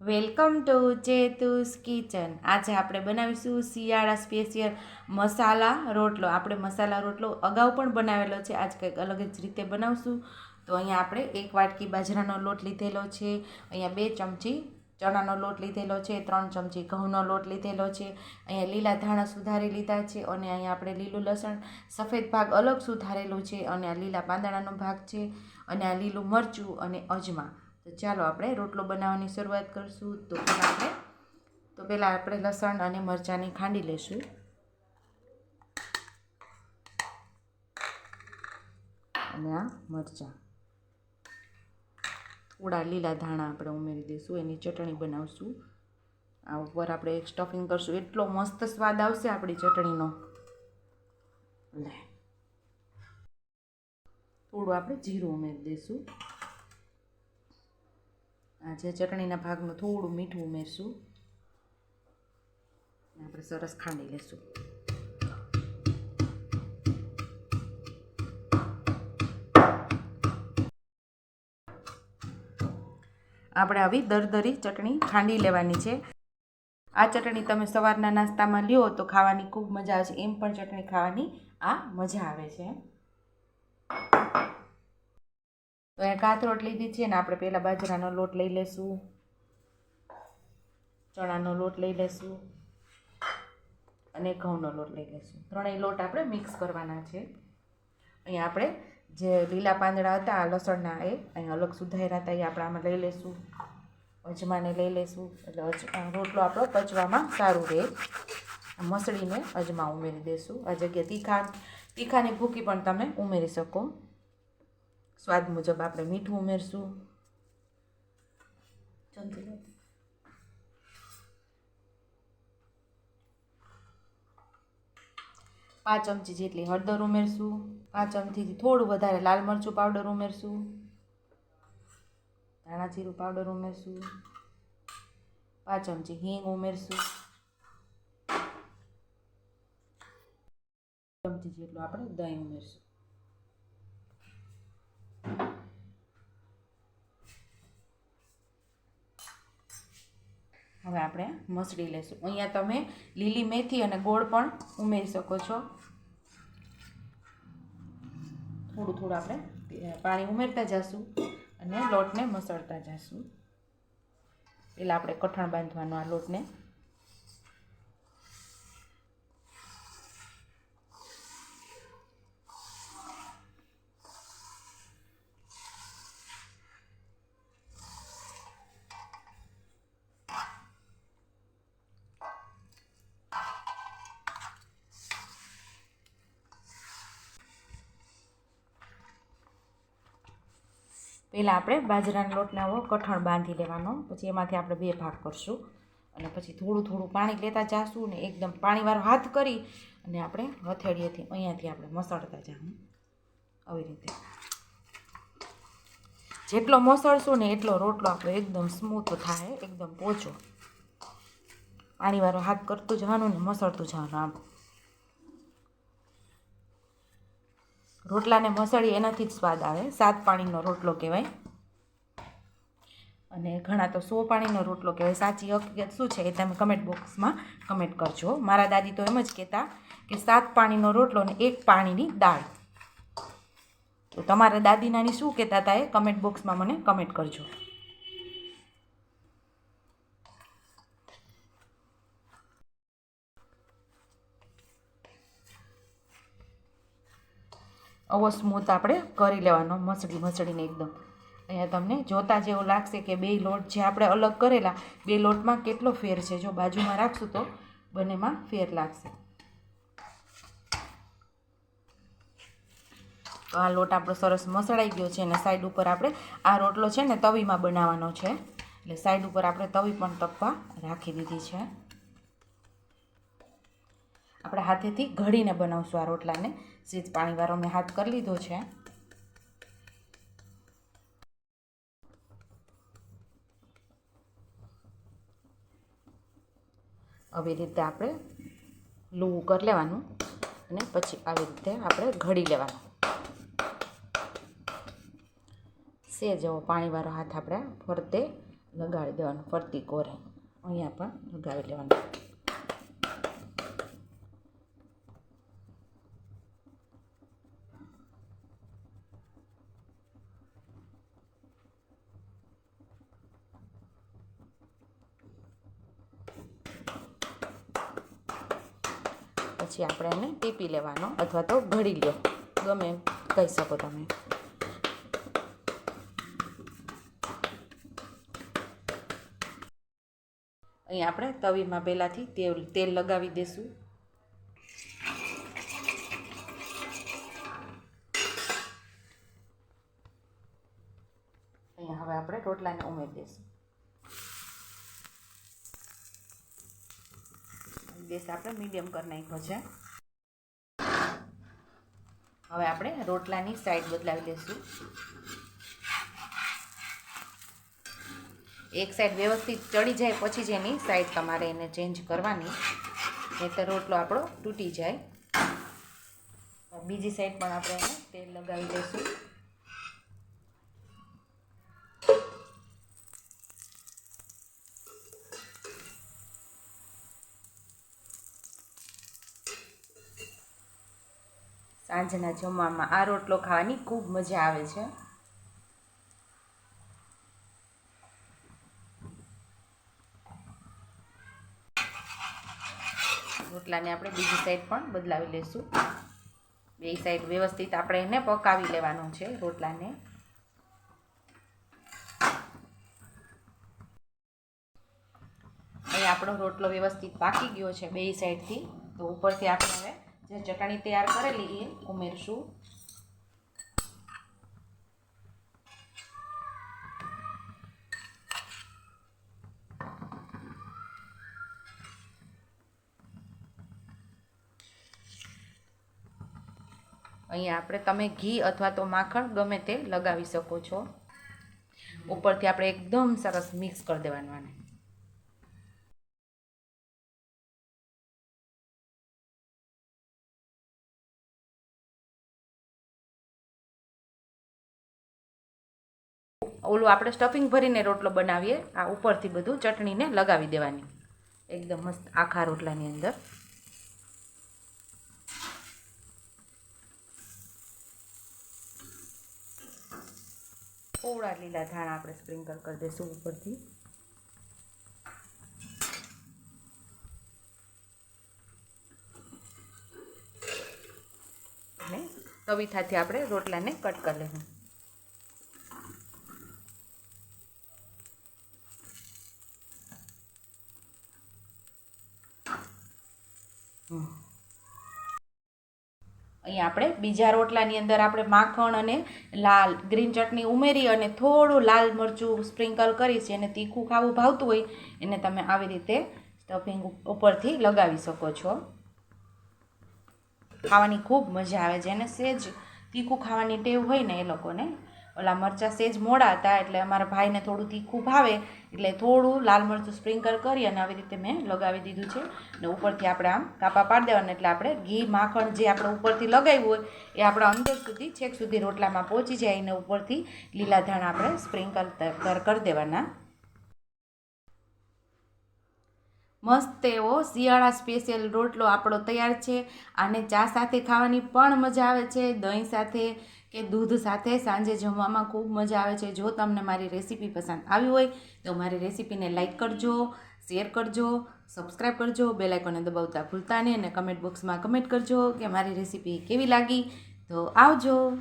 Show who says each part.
Speaker 1: Welcome to ચેતુસ kitchen. આજે આપણે બનાવીશું શિયાળા સ્પેશિયલ મસાલા રોટલો. આપણે મસાલા રોટલો અગાઉ પણ બનાવેલો છે. આજ કંઈક અલગ જ રીતે બનાવશું. તો અહીંયા આપણે એક વાટકી બાજરાનો લોટ લીધેલો છે. અહીંયા બે ચમચી ચણાનો લોટ લીધેલો છે. ત્રણ ચમચી ઘઉંનો લોટ લીધેલો છે. અહીંયા લીલા ધાણા સુધારી લીધા છે અને અહીંયા આપણે લીલું લસણ સફેદ ભાગ અલગ સુધારેલું છે અને આ લીલા પાંદડાનો ભાગ છે અને આ લીલું મરચું અને અજમા. તો ચાલો આપણે રોટલો બનાવવાની શરૂઆત કરીશું. તો આપણે, તો પહેલાં આપણે લસણ અને મરચાંની ખાંડી લઈશું. અને આ મરચાં. થોડા લીલા ધાણા આપણે ઉમેરી દઈશું, એની ચટણી બનાવશું. આ ઉપર આપણે એક સ્ટફિંગ કરશું. એટલો મસ્ત સ્વાદ આવશે આપણી ચટણીનો. લે. થોડું આપણે જીરું ઉમેરી દઈશું. આ જે ચટણીના ભાગનું થોડું મીઠું ઉમેરશું. આપણે સરસ ખાંડી લઈશું આપણે આવી દરદરી ચટણી ખાંડી લેવાની છે. આ ચટણી તમે સવારના નાસ્તામાં લ્યો તો ખાવાની ખૂબ મજા આવે છે એમ પણ ચટણી ખાવાની આ મજા આવે છે. તો અહીંયા કાથરોટ લીધી છે ને આપણે પહેલાં બાજરાનો લોટ લઈ લેશું. ચણાનો લોટ લઈ લેશું. અને ઘઉંનો લોટ લઈ લેશું. ત્રણેય લોટ આપણે મિક્સ કરવાના છે. અહીંયા આપણે જે લીલા પાંદડા હતા, આ લસણના એ અહીંયા અલગ સુધાર્યા હતા, એ આપણે આમાં લઈ લેશું. અજમાને લઈ લેશું. એટલે રોટલો આપણો પચવામાં સારું રહે. મસળીને અજમા ઉમેરી દઈશું આ જગ્યાએ તીખા, તીખાની ભૂકી પણ તમે ઉમેરી શકો. સ્વાદ મુજબ આપણે મીઠું ઉમેરશું. ચમચી પાંચ ચમચી જેટલી હળદર ઉમેરશું. પાંચ ચમચીથી થોડું વધારે લાલ મરચું પાવડર ઉમેરશું. ધાણા જીરું પાવડર ઉમેરશું. પાંચ ચમચી હિંગ ઉમેરશું. ચમચી જેટલું આપણે દહીં ઉમેરશું. હવે આપણે મસળી લેશું અહીંયા તમે લીલી મેથી અને ગોળ પણ ઉમેરી શકો છો. થોડું થોડું આપણે પાણી ઉમેરતા જઈશું અને લોટને મસળતા જઈશું પહેલાં આપણે કઠણ બાંધવાનો આ લોટને. પહેલાં આપણે બાજરાના લોટને આવો કઠણ બાંધી લેવાનો. પછી એમાંથી આપણે બે ભાગ કરશું. અને પછી થોડું થોડું પાણી લેતા જાશું ને એકદમ પાણીવાળો હાથ કરી અને આપણે હથેળીએથી અહીંયાથી આપણે મસળતા જાઉં આવી રીતે. જેટલો મસળશું ને એટલો રોટલો આપણો એકદમ સ્મૂથ થાય, એકદમ પોચો. પાણીવાળો હાથ કરતું જવાનું ને મસળતું જવાનું આમ. રોટલાને મસળી એનાથી જ સ્વાદ આવે. સાત પાણીનો રોટલો કહેવાય. અને ઘણા તો સો પાણીનો રોટલો કહેવાય. સાચી હકીકત શું છે એ તમે કમેન્ટ બોક્સમાં કમેન્ટ કરજો. મારા દાદી તો એમ જ કહેતા કે સાત પાણીનો રોટલો ને એક પાણીની દાળ. તો તમારા દાદી નાની શું કહેતા હતા એ કમેન્ટ બોક્સમાં મને કમેન્ટ કરજો. આવો સ્મૂથ આપણે કરી લેવાનો, મસળી મસળીને એકદમ. અહીંયા તમને જોતાં જેવું લાગશે કે બે લોટ જે આપણે અલગ કરેલા, બે લોટમાં કેટલો ફેર છે? જો બાજુમાં રાખશું તો બંનેમાં ફેર લાગશે. તો આ લોટ આપણો સરસ મસળાઈ ગયો છે અને સાઈડ ઉપર આપણે આ રોટલો છે ને તવીમાં બનાવવાનો છે. એટલે સાઈડ ઉપર આપણે તવી પણ તપવા રાખી દીધી છે. આપણે હાથેથી ઘડીને બનાવશું આ રોટલાને. સીધ પાણીવાળો મેં હાથ કરી લીધો છે. આવી રીતે આપણે લૂવું કરી લેવાનું અને પછી આવી રીતે આપણે ઘડી લેવાનું. સેજ એવો પાણીવાળો હાથ આપણે ફરતે લગાડી દેવાનું, ફરતી કોરે. અહીંયા પણ લગાવી લેવાનું. પછી આપણે એને ટીપી લેવાનો અથવા તો ઘડી લ્યો. ગમે એમ કહી શકો તમે. અહીં આપણે તવીમાં પહેલાંથી તેલ તેલ લગાવી દઈશું અહીંયા હવે આપણે રોટલાને ઉમેરી દઈશું ગેસ આપણે મીડિયમ કરી નાખ્યો છે. હવે આપણે રોટલાની સાઈડ બદલાવી દઈશું. એક સાઈડ વ્યવસ્થિત ચડી જાય પછી જ એની સાઈડ તમારે એને ચેન્જ કરવાની. નહીં રોટલો આપણો તૂટી જાય. બીજી સાઈડ પણ આપણે એને તેલ લગાવી દઈશું. સાંજના જમવામાં આ રોટલો ખાવાની ખૂબ મજા આવે છે. રોટલાને આપણે બીજી સાઈડ પણ બદલાવી લઈશું બે સાઈડ વ્યવસ્થિત આપણે એને પકાવી લેવાનું છે રોટલાને. અહીં આપણો રોટલો વ્યવસ્થિત પાકી ગયો છે બે સાઈડથી તો ઉપરથી આપણે હવે જે ચટણી તૈયાર કરેલી એ ઉમેરશું. અહીંયા આપણે તમે ઘી અથવા તો માખણ ગમે તે લગાવી શકો છો. ઉપરથી આપણે એકદમ સરસ મિક્સ કરી દેવાનું આને. ઓલું આપણે સ્ટફિંગ ભરીને રોટલો બનાવીએ, આ ઉપરથી બધું ચટણીને લગાવી દેવાની. એકદમ મસ્ત આખા રોટલાની અંદર. થોડા લીલા ધાણા આપણે સ્પ્રિંકલ કરી દઈશું ઉપરથી. અને તવીથાથી આપણે રોટલાને કટ કરી લેવું અહીં આપણે બીજા રોટલાની અંદર આપણે માખણ અને લાલ ગ્રીન ચટણી ઉમેરી અને થોડું લાલ મરચું સ્પ્રિંકલ કરી છે અને તીખું ખાવું ભાવતું હોય એને તમે આવી રીતે સ્ટફિંગ ઉપરથી લગાવી શકો છો. ખાવાની ખૂબ મજા આવે જેને સેજ તીખું ખાવાની ટેવ હોય ને એ લોકોને ઓલા મરચાં સેજ મોડા હતા એટલે અમારા ભાઈને થોડું તીખું ભાવે, એટલે થોડું લાલ મરચું સ્પ્રિંકલ કરી અને આવી રીતે મેં લગાવી દીધું છે. ને ઉપરથી આપણે આમ કાપા પાડી દેવાના, એટલે આપણે ઘી, માખણ જે આપણે ઉપરથી લગાવ્યું હોય, એ આપણા અંદર સુધી, છેક સુધી રોટલામાં પહોંચી જાય અને ઉપરથી લીલા ધાણા આપણે સ્પ્રિંકલ કરી દેવાના. મસ્ત એવો શિયાળા સ્પેશિયલ રોટલો આપણો તૈયાર છે. આને ચા સાથે ખાવાની પણ મજા આવે છે, દહીં સાથે કે દૂધ સાથે સાંજે જમવામાં ખૂબ મજા આવે છે. જો તમને મારી રેસીપી પસંદ આવી હોય, તો મારી રેસીપીને લાઇક કરજો, શેર કરજો સબસ્ક્રાઈબ કરજો, બેલ દબાવતા ભૂલતા નહીં અને કમેન્ટ બોક્સમાં કમેન્ટ કરજો કે મારી રેસીપી કેવી લાગી. તો આવજો.